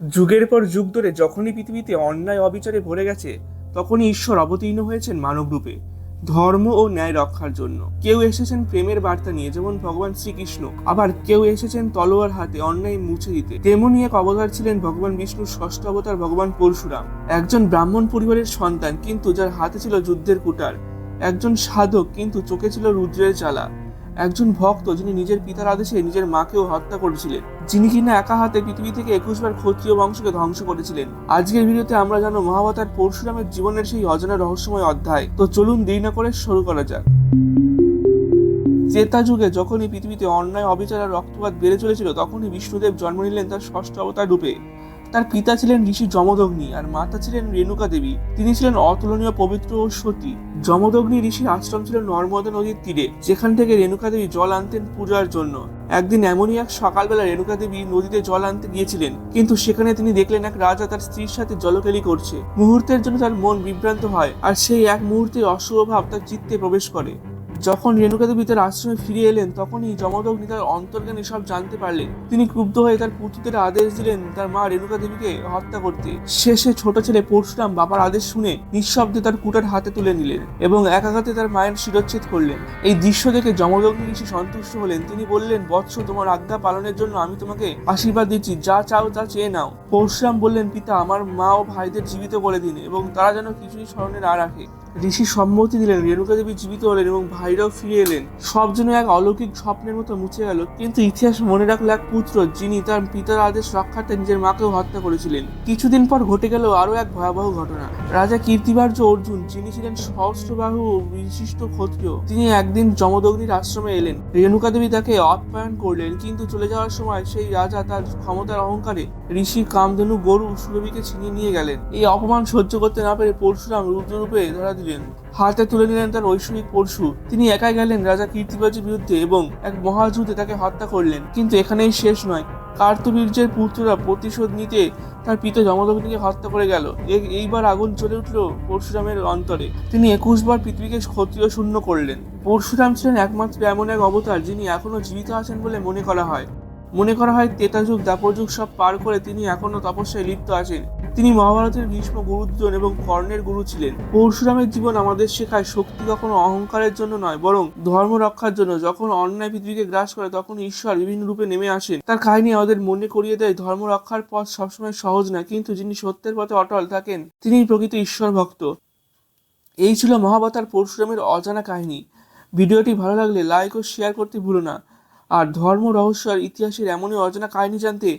যুগের পর যুগ ধরে যখনই পৃথিবীতে অন্যায় অবিচারে ভরে গেছে, তখনই ঈশ্বর অবতীর্ণ হয়েছেন মানবরূপে ধর্ম ও ন্যায় রক্ষার জন্য। কেউ এসেছেন প্রেমের বার্তা নিয়ে, যেমন ভগবান শ্রীকৃষ্ণ। আবার কেউ এসেছেন তলোয়ার হাতে অন্যায় মুছে দিতে। তেমনই এক অবতার ছিলেন ভগবান বিষ্ণুর ষষ্ঠ অবতার ভগবান পরশুরাম। একজন ব্রাহ্মণ পরিবারের সন্তান, কিন্তু যার হাতে ছিল যুদ্ধের কুটার। একজন সাধক, কিন্তু চোখে ছিল রুদ্রের চালা একজন ভক্ত যিনি নিজের পিতার আদেশে নিজের মাকেও হত্যা করেছিলেন, যিনি কিনা একা হাতে পৃথিবী থেকে একুশবার ক্ষত্রিয় বংশকে ধ্বংস করেছিলেন। আজকের ভিডিওতে আমরা জানো মহাবতার পরশুরামের জীবনের সেই অজানা রহস্যময় অধ্যায়। তো চলুন দেরি না করে শুরু করা যাক। ত্রেতা যুগে যখনই পৃথিবীতে অন্যায়, অবিচার আর রক্তপাত বেড়ে চলেছিল, তখনই বিষ্ণুদেব জন্ম নিলেন তার ষষ্ঠ অবতার রূপে। তার পিতা ছিলেন ঋষি যমদগ্নি আর মাতা ছিলেন রেণুকা দেবী। তিনি ছিলেন অতুলনীয়, পবিত্র ও সতী। যমদগ্নি ঋষির আশ্রম ছিল নর্মদা নদীর তীরে। যেখান থেকে রেণুকা দেবী জল আনতেন পূজার জন্য। একদিন এমনই এক সকালবেলা রেণুকা দেবী নদীতে জল আনতে গিয়েছিলেন। কিন্তু সেখানে তিনি দেখলেন এক রাজা তার স্ত্রীর সাথে জলকেলি করছে। মুহূর্তের জন্য তার মন বিভ্রান্ত হয় আর সেই এক মুহূর্তে অশুভ ভাব তার চিত্তে প্রবেশ করে। যখন রেণুকা দেবী আশ্রমে ফিরে এলেন, তখনই যমদগ্নি তার অন্তর্জ্ঞানে সব জানতে পারলেন। তিনি ক্রুব্ধ হয়ে তার পুত্রদের আদেশ দিলেন, তার মা রেণুকা দেবীকে হত্যা করতে। শেষে ছোট ছেলে পরশুরাম বাবার আদেশ শুনে নিঃশব্দে তার কুটার হাতে তুলে নিলেন এবং এক আঘাতে তার মায়ের শিরচ্ছেদ করলেন। এই দৃশ্য দেখে যমদগ্নি ঋষি সন্তুষ্ট হলেন। তিনি বললেন, বৎস, তোমার আজ্ঞা পালনের জন্য আমি তোমাকে আশীর্বাদ দিচ্ছি। যা চাও তা চেয়ে নাও। পরশুরাম বললেন, পিতা, আমার মা ও ভাইদের জীবিত করে দিন এবং তারা যেন কিছুই স্মরণে না রাখে। ঋষি সম্মতি দিলেন রেণুকা দেবী জীবিত হলেন এবং ভাইরাও ফিরে এলেন। সব যেন এক অলৌকিক স্বপ্নের মতো মুছে গেল, কিন্তু ইতিহাস মনে রাখল এক পুত্র যিনি তার পিতার আদেশ রক্ষার্থে নিজের মাকেও হত্যা করেছিলেন। কিছুদিন পর ঘটে গেল আরও এক ভয়াবহ ঘটনা। রাজা কীর্তিবার্য অর্জুন, যিনি ছিলেন সহস্রবাহু বিশিষ্ট ক্ষত্রিয়, তিনি একদিন যমদগ্নির আশ্রমে এলেন। রেণুকা দেবী তাকে অপ্যায়ন করলেন, কিন্তু চলে যাওয়ার সময় সেই রাজা তার ক্ষমতার অহংকারে ঋষি কামধেনু গরু সুরভিকে ছিনিয়ে নিয়ে গেলেন। এই অপমান সহ্য করতে না পেরে পরশুরাম রুদ্ররূপে ধরা দিলেন। হাতে তুলে নিলেন তার ঐশ্বরিক পরশু। তিনি একাই গেলেন রাজা কীর্তিবাজের বিরুদ্ধে এবং এক মহাযুদ্ধে তাকে হত্যা করলেন। কিন্তু এখানেই শেষ নয়। কার্তবীর্যের পুত্ররা প্রতিশোধ নিতে তার পিতা যমদগ্নিকে হত্যা করে গেল। এইবার আগুন চলে উঠল পরশুরামের অন্তরে। তিনি একুশ বার পৃথিবীকে ক্ষত্রিয় শূন্য করলেন। পরশুরাম ছিলেন একমাত্র এমন এক অবতার যিনি এখনও জীবিত আছেন বলে মনে করা হয়। মনে করা হয় যুগ, দাপর যুগ সব পার করে তিনি এখনও তপস্যায় লিপ্ত আছেন। তিনি মহাভারতের ভীষ্ম গুরুজন এবং কর্ণের গুরু ছিলেন। পরশুরামের জীবন আমাদের শেখায় শক্তি কখনো অহংকারের জন্য নয়, বরং ধর্ম রক্ষার জন্য। যখন অন্যায় পৃথিবীকে গ্রাস করে, তখন ঈশ্বর বিভিন্ন রূপে নেমে আসেন। তার কাহিনী আমাদের মনে করিয়ে দেয়, ধর্ম রক্ষার পথ সবসময় সহজ না কিন্তু যিনি সত্যের পথে অটল থাকেন, তিনিই প্রকৃত ঈশ্বর ভক্ত এই ছিল মহাবতার পরশুরামের অজানা কাহিনী। ভিডিওটি ভালো লাগলে লাইক ও শেয়ার করতে ভুলো না। আর ধর্ম, রহস্য আর ইতিহাসের এমনই অজানা কাহিনী জানতে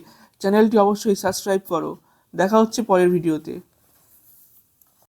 চ্যানেলটি অবশ্যই সাবস্ক্রাইব করো। দেখা হচ্ছে পরের ভিডিওতে।